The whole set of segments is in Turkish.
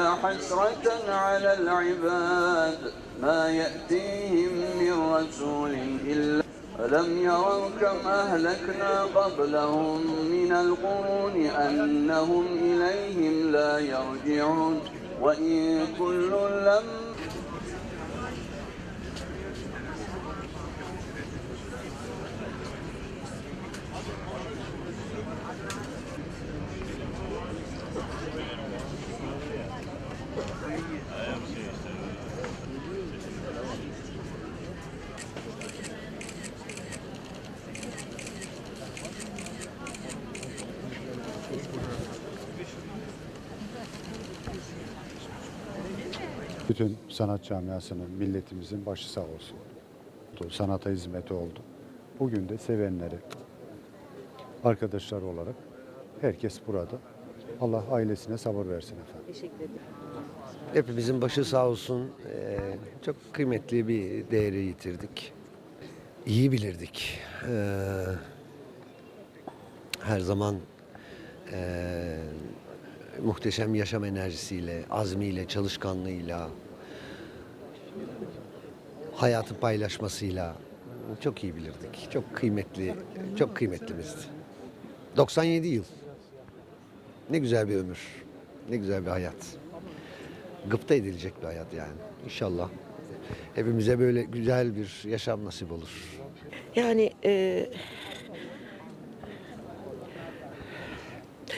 حسرة على العباد ما يأتيهم من رسول إلا ألم يروا كم أهلكنا قبلهم من القرون أنهم إليهم لا يرجعون وإن كل لم Bütün sanat camiasının, milletimizin başı sağ olsun. Sanata hizmeti oldu. Bugün de sevenleri, arkadaşlar olarak herkes burada. Allah ailesine sabır versin efendim. Hepimizin başı sağ olsun. Ee, çok kıymetli bir değeri yitirdik. İyi bilirdik. Ee, her zaman ee, muhteşem yaşam enerjisiyle, azmiyle, çalışkanlığıyla, hayatı paylaşmasıyla çok iyi bilirdik. Çok kıymetli, çok kıymetlimizdi. 97 yıl. Ne güzel bir ömür. Ne güzel bir hayat gıpta edilecek bir hayat yani. İnşallah hepimize böyle güzel bir yaşam nasip olur. Yani e,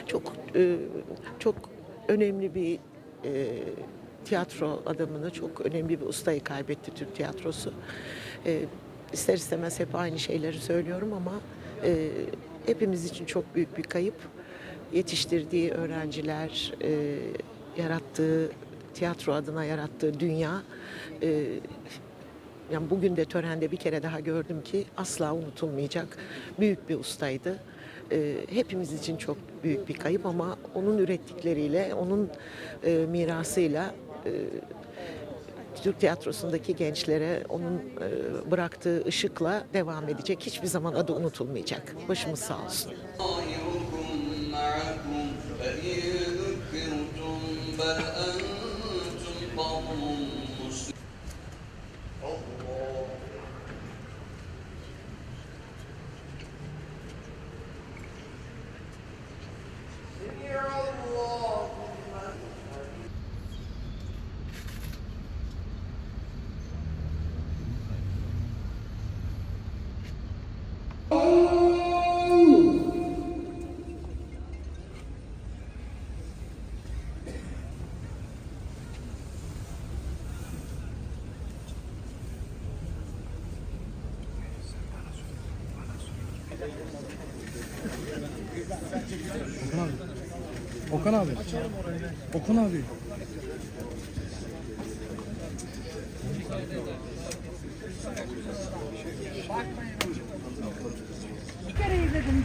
çok e, çok önemli bir e, tiyatro adamını, çok önemli bir ustayı kaybetti Türk tiyatrosu. E, ister istemez hep aynı şeyleri söylüyorum ama e, hepimiz için çok büyük bir kayıp. Yetiştirdiği öğrenciler, e, yarattığı tiyatro adına yarattığı dünya e, yani bugün de törende bir kere daha gördüm ki asla unutulmayacak büyük bir ustaydı Ee, hepimiz için çok büyük bir kayıp ama onun ürettikleriyle, onun e, mirasıyla e, Türk tiyatrosundaki gençlere onun e, bıraktığı ışıkla devam edecek. Hiçbir zaman adı unutulmayacak. Başımız sağ olsun. طائركم معكم فإن ذكرتم بل أنتم قوم Okan abi. Okan abi. Okan abi. Bir kere izledim.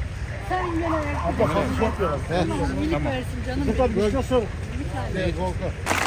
Sen yine Abla kalkış yapıyorlar. Tamam, minik versin canım. Tut benim. abi, bir şey sor. Bir tane. Korkar.